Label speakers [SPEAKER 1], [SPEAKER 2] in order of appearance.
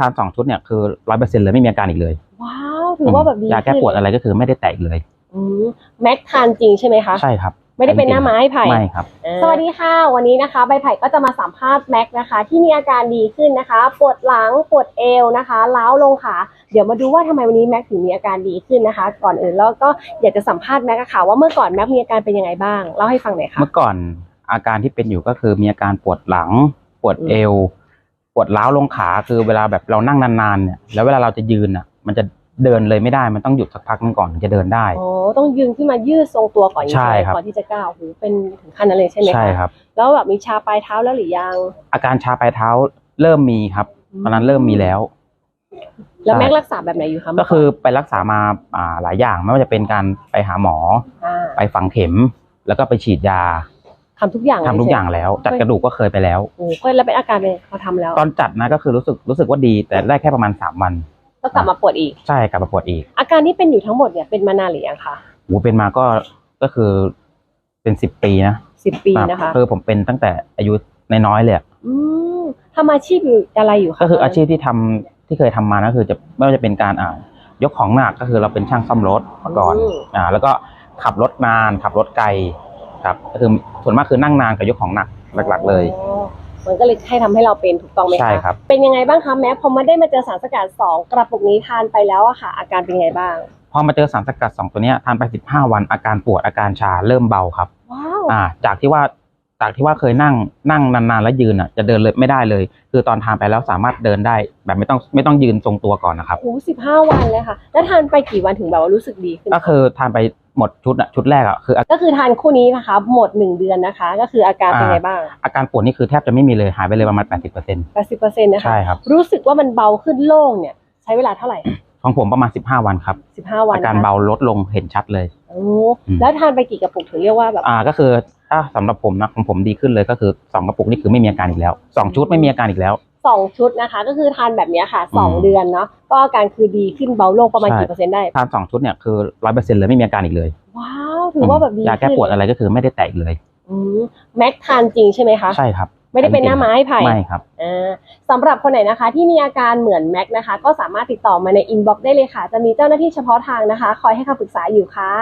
[SPEAKER 1] ทานสองชุดเนี่ยคือร้อยเปอร์เซ็นต์เลยไม่มีอาการอีกเลย
[SPEAKER 2] ว้าวถือว่าแบบดี
[SPEAKER 1] ยาแก้ปวดอะไรก็คือไม่ได้แตกเลย
[SPEAKER 2] อืมแม็กทานจริงใช่ไหมคะ
[SPEAKER 1] ใช่ครับ
[SPEAKER 2] ไม่ได้เป็นหน้าไม้ไผ่
[SPEAKER 1] ไม่ครับ
[SPEAKER 2] สวัสดีค่ะ วันนี้นะคะใบไผ่ก็จะมาสัมภาษณ์แม็กนะคะ ที่มีอาการดีขึ้นนะคะ ปวดหลังปวดเอวนะคะล้าวลงขาเดี๋ยวมาดูว่าทำไมวันนี้แม็กถึงมีอาการดีขึ้นนะคะ ก่อนอื่นแล้วก็อยากจะสัมภาษณ์แม็กอะค่ะว่าเมื่อก่อนแม็กมีอาการเป็นยังไงบ้างเล่าให้ฟังหน่อยค่ะ
[SPEAKER 1] เมื่อก่อนอาการที่เป็นอยู่ก็คือมีอาการปวดหลัง ปวดเอวป วดล้าวลงขาคือเวลาแบบเรานั่งนานๆเนี่ยแล้วเวลาเราจะยืนอะ มันจะเดินเลยไม่ได้มันต้องหยุดสักพักนึงก่อนถึงจะเดินได้
[SPEAKER 2] อ๋อต้องยืนขึ้นมายืดทรงตัวก่อน
[SPEAKER 1] ใช่ครับ
[SPEAKER 2] ก่อนที่จะก้าวโอ้โหเป็นถึงขั้นนั้นเลยใช่ไหมคะ
[SPEAKER 1] ใช่ครับ
[SPEAKER 2] แล้วแบบมีชาปลายเท้าแล้วหรือยัง
[SPEAKER 1] อาการชาปลายเท้าเริ่มมีครับ ตอนนั้นเริ่มมีแล้ว
[SPEAKER 2] แล้ว
[SPEAKER 1] ใช่
[SPEAKER 2] แม็กรักษาแบบไหนอยู่คะ
[SPEAKER 1] ก็คือไปรักษามาอ่าหลายอย่างไม่ว่าจะเป็นการไปหาหมอ
[SPEAKER 2] อ่า
[SPEAKER 1] ไปฝังเข็มแล้วก็ไปฉีดยา
[SPEAKER 2] ทำทุกอย่าง
[SPEAKER 1] ทำทุกอย่าง
[SPEAKER 2] เล
[SPEAKER 1] แล้ว จัดกระดูกก็เคยไปแล้ว
[SPEAKER 2] โอ้โหแล้วเป็นอาการเป็นพอทำแล้ว
[SPEAKER 1] ตอนจัดนะก็คือรู้สึกรู้สึกว่าดีแต่ได้แค่ประมาณสามวัน
[SPEAKER 2] ก็กลับมาปวดอีก
[SPEAKER 1] ใช่กลับมาปวดอีก
[SPEAKER 2] อาการที่เป็นอยู่ทั้งหมดเนี่ยเป็นมานานหรือยังคะ
[SPEAKER 1] โหเป็นมาก็ก็คือเป็นสิบปีนะ
[SPEAKER 2] สิบปีนะคะ
[SPEAKER 1] คือผมเป็นตั้งแต่อายุน้อยๆเลยอะ
[SPEAKER 2] อืมทำอาชีพอยู่อะไรอยู่คะ
[SPEAKER 1] ก็คืออาชีพที่ทำที่เคยทำมาก็คือจะไม่ว่าจะเป็นการอ่ายกของหนักก็คือเราเป็นช่างซ่อมรถมาก่อนอ่าแล้วก็ขับรถนานขับรถไกล ครับก็คือส่วนมากคือนั่งนานกับยกของหนักหลักๆ เลย
[SPEAKER 2] อ๋อมันก็เลยให้ทำให้เราเป็นถูกต้องไหมคะ
[SPEAKER 1] ใช่ครับ
[SPEAKER 2] เป็นยังไงบ้างคะแม้พอมาได้มาเจอสารสกัดสองกระปุกนี้ทานไปแล้วอะค่ะ อาการเป็นยังไงบ้าง
[SPEAKER 1] พอมาเจอสารสกัดสองตัวเนี้ยทานไปสิบห้าวันอาการปวดอาการชาเริ่มเบาครับ
[SPEAKER 2] ว้าว
[SPEAKER 1] อ่า จากที่ว่าจากที่ว่าเคยนั่งนั่งนานๆแล้วยืนอะจะเดินเลยไม่ได้เลย คือตอนทานไปแล้วสามารถเดินได้ แบบไม่ต้องไม่ต้องยืนทรงตัวก่อนนะครับ
[SPEAKER 2] โอ้สิบห้าวันเลยค่ะ แล้วทานไปกี่วันถึงแบบว่ารู้สึกดีขึ้น
[SPEAKER 1] ก็คือทานไป หมดชุดอะชุดแรกอะคืออา
[SPEAKER 2] ก็คือทานคู่นี้นะคะ หมดหนึ่งเดือนนะคะ ก็คืออาการเป็นไงบ้าง
[SPEAKER 1] อาการปวดนี่คือแทบจะไม่มีเลยหายไปเลยประมาณ 80%
[SPEAKER 2] แปดสิบเปอร์เซ็นต์นะคะ
[SPEAKER 1] ใช่ครับ
[SPEAKER 2] รู้สึกว่ามันเบาขึ้นโล่งเนี่ยใช้เวลาเท่าไหร่
[SPEAKER 1] ของผมประมาณ 15 วันครับ
[SPEAKER 2] สิบห้าวัน
[SPEAKER 1] อาการ
[SPEAKER 2] นะคะ
[SPEAKER 1] เบาลดลงเห็นชัดเลย
[SPEAKER 2] โอ้
[SPEAKER 1] อืม
[SPEAKER 2] แล้วทานไปกี่กระปุกถึงเรียกว่าแบบ
[SPEAKER 1] อ่าก็คือถ้าสำหรับผมนะของผมดีขึ้นเลยก็คือสองกระปุกนี่คือไม่มีอาการอีกแล้วสองชุดไม่มีอาการอีกแล้ว
[SPEAKER 2] สองชุดนะคะ ก็คือทานแบบเนี้ยค่ะสอง
[SPEAKER 1] อืม
[SPEAKER 2] เดือนเนาะก็อาการคือดีขึ้นเบาลงประมาณ
[SPEAKER 1] ใช่
[SPEAKER 2] กี่เปอร์เซ็นต์ได้
[SPEAKER 1] ทานสองชุดเนี่ยคือร้อยเปอร์เซ็นต์เลยไม่มีอาการอีกเลย
[SPEAKER 2] ว้าวถือว่าแบบดี
[SPEAKER 1] ยาแก้ปวดอะไรก็คือไม่ได้แตกอีกเลย
[SPEAKER 2] อืมแม็กทานจริงใช่ไหมคะ
[SPEAKER 1] ใช่ครับ
[SPEAKER 2] ไม่ได้เป็นหน้าไม้ไผ่
[SPEAKER 1] ไม่ครับ
[SPEAKER 2] อ่าสำหรับคนไหนนะคะ ที่มีอาการเหมือนแม็กนะคะ ก็สามารถติดต่อมาในอินบ็อกซ์ได้เลยค่ะ จะมีเจ้าหน้าที่เฉพาะทางนะคะ คอยให้คำปรึกษาอยู่ค่ะ